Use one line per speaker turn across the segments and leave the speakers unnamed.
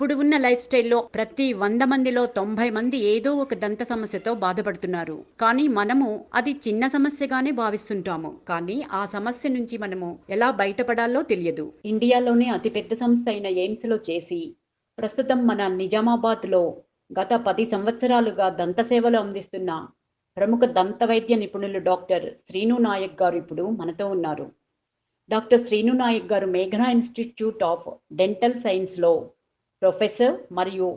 ఇప్పుడు ఉన్న లైఫ్ స్టైల్లో ప్రతి వంద మందిలో తొంభై మంది ఏదో ఒక దంత సమస్యతో బాధపడుతున్నారు. కానీ మనము అది చిన్న సమస్యగానే భావిస్తుంటాము. కానీ ఆ సమస్య నుంచి మనము ఎలా బయటపడాలో తెలియదు. ఇండియాలోనే అతిపెద్ద సంస్థ అయిన ఎయిమ్స్లో చేసి ప్రస్తుతం మన నిజామాబాద్లో గత పది సంవత్సరాలుగా దంత సేవలు అందిస్తున్న ప్రముఖ దంత వైద్య నిపుణులు డాక్టర్ శ్రీను నాయక్ గారు ఇప్పుడు మనతో ఉన్నారు. డాక్టర్ శ్రీను నాయక్ గారు మేఘనా ఇన్స్టిట్యూట్ ఆఫ్ డెంటల్ సైన్స్లో ప్రొఫెసర్ మరియు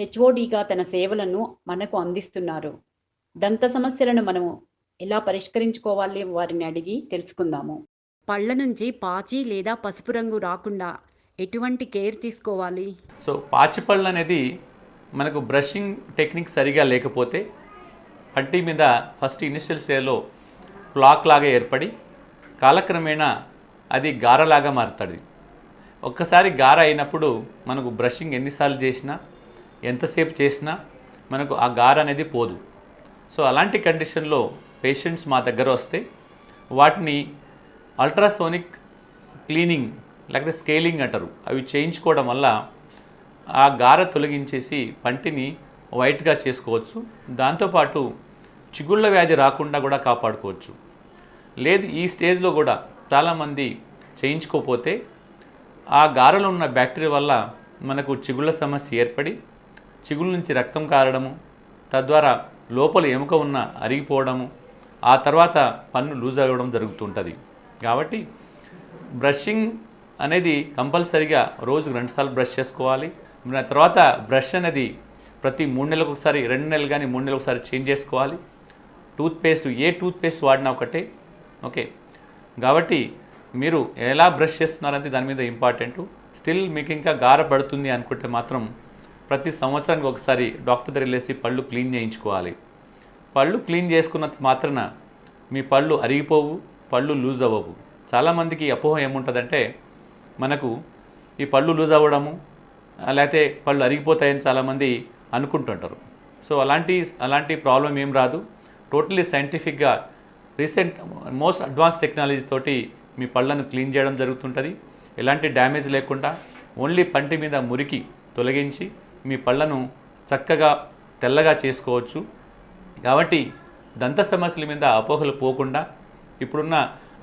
హెచ్ఓడిగా తన సేవలను మనకు అందిస్తున్నారు. దంత సమస్యలను మనము ఎలా పరిష్కరించుకోవాలి వారిని అడిగి తెలుసుకుందాము. పళ్ళ నుంచి పాచి లేదా పసుపు రంగు రాకుండా ఎటువంటి కేర్ తీసుకోవాలి?
సో పాచిపళ్ళు అనేది మనకు బ్రషింగ్ టెక్నిక్ సరిగా లేకపోతే పట్టి మీద ఫస్ట్ ఇనిషియల్ స్టేజ్లో ప్లాక్ లాగా ఏర్పడి కాలక్రమేణా అది గారలాగా మారుతుంది. ఒక్కసారి గార అయినప్పుడు మనకు బ్రషింగ్ ఎన్నిసార్లు చేసినా ఎంతసేపు చేసినా మనకు ఆ గార అనేది పోదు. సో అలాంటి కండిషన్లో పేషెంట్స్ మా దగ్గర వస్తే వాటిని అల్ట్రాసోనిక్ క్లీనింగ్ లేకపోతే స్కేలింగ్ అంటారు. అవి చేయించుకోవడం వల్ల ఆ గార తొలగించేసి పంటిని వైట్గా చేసుకోవచ్చు. దాంతోపాటు చిగుళ్ళ వ్యాధి రాకుండా కూడా కాపాడుకోవచ్చు. లేదు ఈ స్టేజ్లో కూడా చాలామంది చేయించుకోకపోతే ఆ గారెలో ఉన్న బ్యాక్టీరియా వల్ల మనకు చిగుళ్ళ సమస్య ఏర్పడి చిగుళ్ళ నుంచి రక్తం కారడము తద్వారా లోపల ఎముక ఉన్న అరిగిపోవడము ఆ తర్వాత పన్ను లూజ్ అవ్వడం జరుగుతుంటుంది. కాబట్టి బ్రషింగ్ అనేది కంపల్సరిగా రోజుకు రెండుసార్లు బ్రష్ చేసుకోవాలి. తర్వాత బ్రష్ అనేది ప్రతి మూడు నెలలకు ఒకసారి రెండు నెలలు కానీ మూడు నెలలకు ఒకసారి చేంజ్ చేసుకోవాలి. టూత్పేస్ట్ ఏ టూత్పేస్ట్ వాడినా ఒకటే. ఓకే. కాబట్టి మీరు ఎలా బ్రష్ చేస్తున్నారంటే దాని మీద ఇంపార్టెంట్ స్టిల్ మీకు ఇంకా గార పడుతుంది అనుకుంటే మాత్రం ప్రతి సంవత్సరానికి ఒకసారి డాక్టర్ దగ్గర వెళ్ళేసి పళ్ళు క్లీన్ చేయించుకోవాలి. పళ్ళు క్లీన్ చేసుకున్న మాత్రాన మీ పళ్ళు అరిగిపోవు పళ్ళు లూజ్ అవ్వవు. చాలామందికి అపోహ ఏముంటుందంటే మనకు ఈ పళ్ళు లూజ్ అవ్వడము లేకపోతే పళ్ళు అరిగిపోతాయని చాలామంది అనుకుంటుంటారు. సో అలాంటి అలాంటి ప్రాబ్లం ఏం రాదు. టోటలీ సైంటిఫిక్గా రీసెంట్ మోస్ట్ అడ్వాన్స్ టెక్నాలజీ తోటి మీ పళ్ళను క్లీన్ చేయడం జరుగుతుంటుంది. ఎలాంటి డ్యామేజ్ లేకుండా ఓన్లీ పంటి మీద మురికి తొలగించి మీ పళ్ళను చక్కగా తెల్లగా చేసుకోవచ్చు. కాబట్టి దంత సమస్యల మీద అపోహలు పోకుండా ఇప్పుడున్న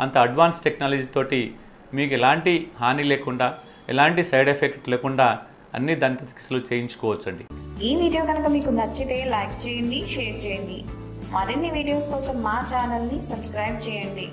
అంత అడ్వాన్స్ టెక్నాలజీ తోటి మీకు ఎలాంటి హాని లేకుండా ఎలాంటి సైడ్ ఎఫెక్ట్ లేకుండా అన్ని దంత చికిత్సలు చేయించుకోవచ్చండి.
ఈ వీడియో కనుక మీకు నచ్చితే లైక్ చేయండి షేర్ చేయండి. మరిన్ని వీడియోస్ కోసం మా ఛానల్ని సబ్స్క్రైబ్ చేయండి.